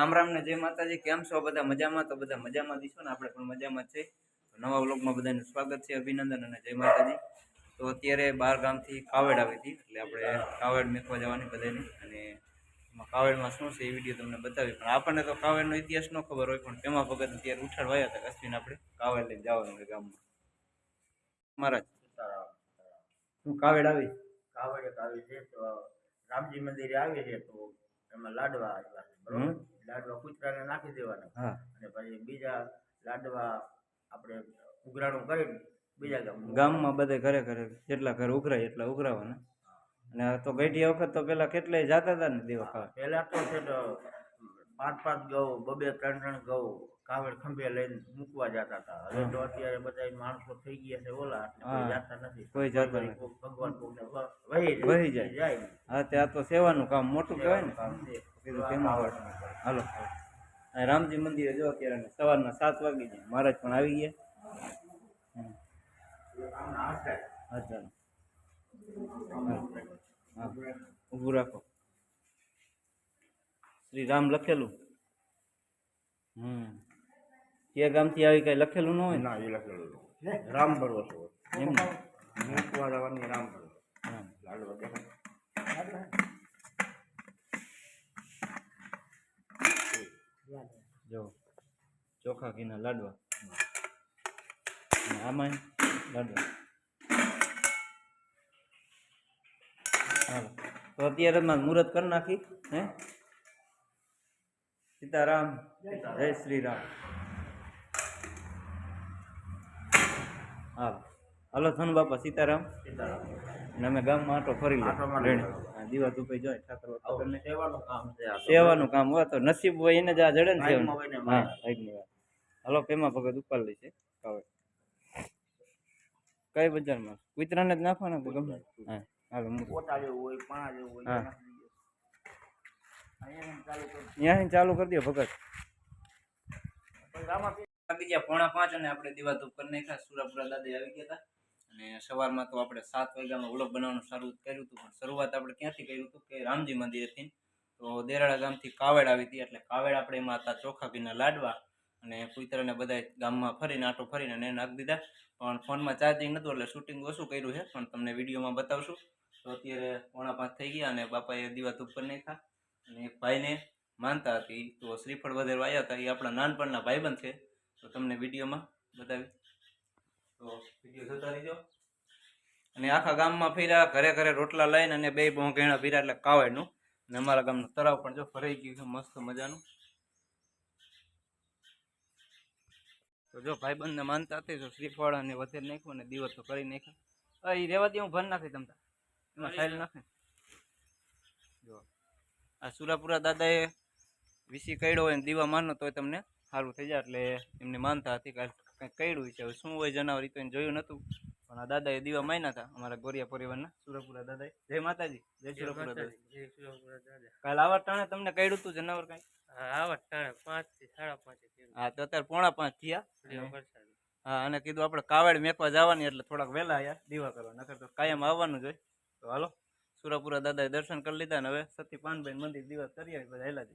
રામ રામ ને જય માતાજી કેમ છો? બધા મજામાં? તો બધા મજામાં દીશો ને? આપણે પણ મજામાં છે નવા વ્લોગમાં બધાનું સ્વાગત છે અભિનંદન અને જય માતાજી. તો અત્યારે બાર ગામથી કાવડ આવી હતી એટલે આપણે કાવડ મેકવા જવાની બધાની. અને કાવડમાં શું છે એ વીડિયો તમને બતાવી પણ આપણને તો કાવડનો ઇતિહાસ ન ખબર હોય પણ તેમાં ભગત અત્યારે ઉઠાડવાયા હતા અશ્વિન આપણે. કાવડ લઈને જવાનું હોય ગામમાં. મહારાજ શું કાવડ આવી? કાવડ આવી છે તો રામજી મંદિરે આવી છે તો એમાં લાડવા આવ્યા છે બરોબર હમ. લાડવા કૂતરાને નાખી દેવાના હા અને પછી બીજા લાડવા આપણે ઉઘરાણું કરીને બીજા ગામ ગામમાં બધે ઘરે ઘરે જેટલા ઘર ઉઘરાય એટલા ઉઘરાવાના. અને તો ગઈઢી વખત તો પેલા કેટલાય જાતા હતા ને દેવા ખાવા. પહેલા તો છે તો પાંચ પાંચ ઘઉં બબે ત્રણ ત્રણ ઘઉં કાવડ ખંભે લઈને મૂકવા જતા હતા. હવે તો અત્યારે બધા માણસો થઈ ગયા છે ઓલા જતા નથી. કોઈ જાતા નથી. ભગવાન વહી વહી જાય. જાય હા ત્યાં તો સેવાનું કામ મોટું કહેવાય ને. કામ છે. હાલો. રામજી મંદિરે જો અત્યારે સવારના સાત વાગી જાય મહારાજ પણ આવી ગયા. હમ. આમના હાથ થાય. હા ચાલો હા ઊભું રાખો શ્રી રામ લખેલું હમ કે ગામથી આવી કઈ લખેલું ન હોય ને ના એ લખેલું રામ ભરોસો એમ ને? મૂકવા જવાની રામ ભરોસો હા. લાડવા દેખાય જો ચોખા ઘીના લાડવા. અને આમાં લાડવા હાલો તો અત્યારે માં મુહૂર્ત કરી નાખી હે સીતારામ જય શ્રી રામ હાલો હાલો થન બાપા સીતારામ સીતારામ અને અમે ગામમાં આટો ફરી આંટો લે મારી રેણી દીવા ધૂપે જાય ઠાકર સેવાનું કામ છે સેવાનું કામ હોય તો નસીબ હોય એને જ આ જડે ને સેવાનું. હા હાલો પેમાં ભગત ઉપાડ લે છે કાવડ કઈ બજારમાં? કુતરાને જ નાખવાના તો ગમે? હા હાલો હોય પાણા જેવું હોય ચાલુ કરી દો ભગત. વાગી ગયા પોણા પાંચ અને આપણે દીવા ધૂપ કરી નાખ્યા. સુરાપુરા દાદા આવી ગયા હતા. અને સવારમાં તો આપણે સાત વાગ્યામાં વ્લોગ બનાવવાનું શરૂ કર્યું હતું. પણ શરૂઆત આપણે ક્યાંથી કર્યું હતું કે રામજી મંદિરેથી. તો દેરાળા ગામથી કાવડ આવી હતી. એટલે કાવડ આપણે એમાં હતા ચોખા ભીના લાડવા. અને કુતરાને બધા ગામમાં ફરીને આટો ફરીને એને નાખી દીધા. પણ ફોનમાં ચાર્જિંગ નહોતું એટલે શૂટિંગ ઓછું કર્યું છે, પણ તમને વિડીયોમાં બતાવશું. તો અત્યારે પોણા પાંચ થઈ ગયા અને બાપાએ દીવા ઉપર નહીં નાખ્યા. અને ભાઈને માનતા હતી, તો શ્રીફળ વધેરવા આવ્યા હતા. એ આપણા નાનપણના ભાઈબંધ છે. તો તમને વિડીયોમાં બતાવી. તો વીડિયો જોતા રહીજો. અને આખા ગામમાં ફેર્યા ઘરે ઘરે રોટલા લઈને અને બે ઘેણા ફેર્યા એટલે કાવડનું. અને અમારા ગામનું તળાવ પણ જો ફરાઈ ગયું છે, મસ્ત મજાનું. તો જો ભાઈબંધને માનતા હતી તો શ્રીફળ અને વધેર નાખ્યું અને દિવસ તો કરી નાખ્યો. એ રેવા દે હું ભર નાખી તમતા એમાં સાઈલ નાખે. જો આ સુરાપુરા દાદાએ વિસી કઈડો હોય દીવા માનો તો તમને સારું થઈ જાય એટલે એમને માનતા હતી કે કંઈક કઈડું છે. હવે શું હોય જનાવર તો એને જોયું નહોતું પણ આ એ દીવા માયના હતા અમારા ગોરિયા પરિવારના. સુરપુરા દાદા જય માતાજી જય સુરપુરા દાદા. કાલ આવા ટાણે તમને કહ્યું તું જનાવર કઈ? હા તો અત્યારે પોણા પાંચ થયા. હા અને કીધું આપણે કાવડ મેકવા જવાની એટલે થોડાક વહેલા આયા દીવા કરવા. નકર તો કાયમ આવવાનું જ હોય. તો હાલો સુરાપુરા દાદાએ દર્શન કરી લીધા ને હવે સતી પાનબેન મંદિર દિવસ કરી આવી બધા હેલા